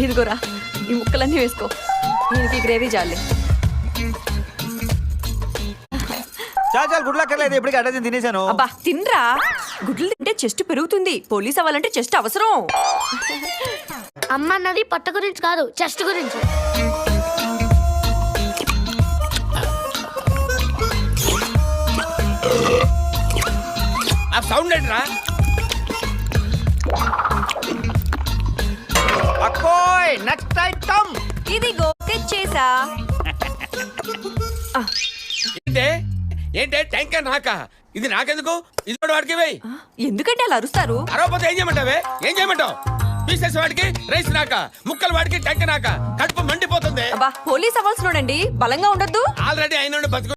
ఇదిగోరా ఈ ముక్కలన్నీ వేసుకో. దీనికి గ్రేవీ చాలే చాలా చాలా గుడ్ లక్కర్లేదు ఇప్పటికి అడ్డ తినేసాను అబ్బా తినరా. గుడ్లు తింటే చెస్ట్ పెరుగుతుంది. పోలీస్ అవ్వాలంటే చెస్ట్ అవసరం. అమ్మ అన్నది పొట్ట గురించి కాదు చెస్ట్ గురించి. ఆ సౌండ్ ఏంట్రా? నెక్స్ట్ ఐటమ్ ఇదిగో తెచ్చేసా. ఏంటే? ఏంటే? ట్యాంకర్ నాక? ఇది నాకెందుకు? ఇది కూడా వాడికి వేయి. ఎందుకంటే అలా అరుస్తారు? అరవపోతే ఏం చేయమంటావే? ఏం చేయమంటావు? పీసెస్ వాడికి రైస్ నాక? ముక్కలు వాడికి ట్యాంకర్ నాక? కడుపు మండిపోతుంది. అబ్బా పోలీస్ అవ్వాల్సినోడండి బలంగా ఉండొద్దు. ఆల్రెడీ అయిన బతుకు